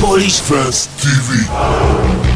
Polish Fest TV.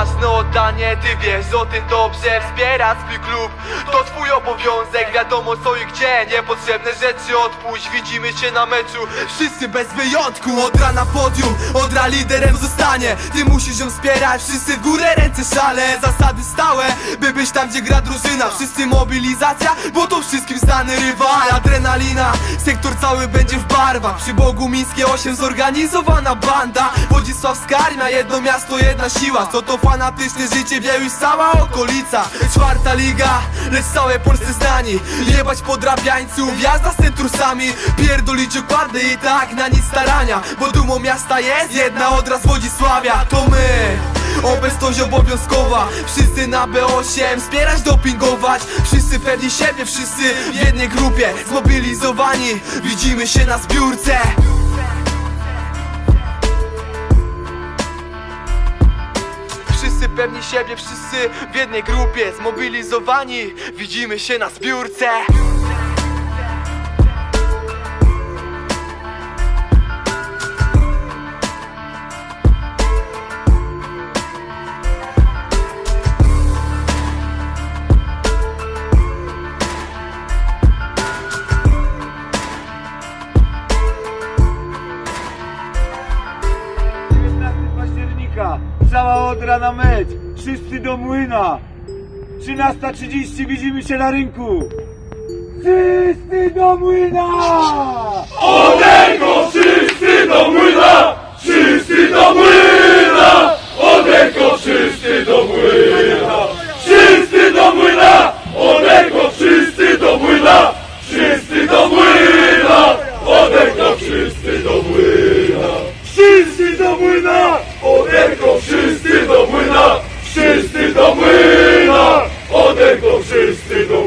Ważne oddanie, ty wiesz o tym dobrze Wspiera swój klub, to twój obowiązek Wiadomo co i gdzie, niepotrzebne rzeczy odpuść Widzimy się na meczu, wszyscy bez wyjątku Od rana podium, Odra liderem zostanie. Ty musisz ją wspierać, wszyscy w górę ręce szale. Zasady stałe, by być tam gdzie gra drużyna. Wszyscy mobilizacja, bo to wszystkim znany rywal. Adrenalina, sektor cały będzie w barwach. Przy Bogu Mińskie 8 zorganizowana banda. Wodzisławska armia, jedno miasto, jedna siła. Co to fanatyczne życie, wie już cała okolica. Czwarta liga, lecz całe Polsce znani. Jebać podrabiańców, jazda z centrusami Pierdolić okłady i tak na nic starania. Bo dumą miasta jest jedna odraz Wodzisławia. To my Obecność obowiązkowa, wszyscy na B8 Wspierać, dopingować, wszyscy pewni siebie Wszyscy w jednej grupie, zmobilizowani. Widzimy się na zbiórce. Wszyscy pewni siebie, wszyscy w jednej grupie. Zmobilizowani, widzimy się na zbiórce Cała Odra na mecz Wszyscy do młyna 13.30 widzimy się na rynku Wszyscy do młyna! Odego wszyscy do młyna! Wszyscy do młyna! Odego wszyscy do młyna! Wszyscy do młyna! Odego wszyscy do młyna! Wszyscy do młyna! Odego wszyscy do młyna! Wszyscy do młyna! Odego wszyscy do młyna! Wszyscy do młyna! Odego wszyscy do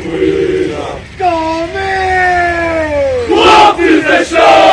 młyna!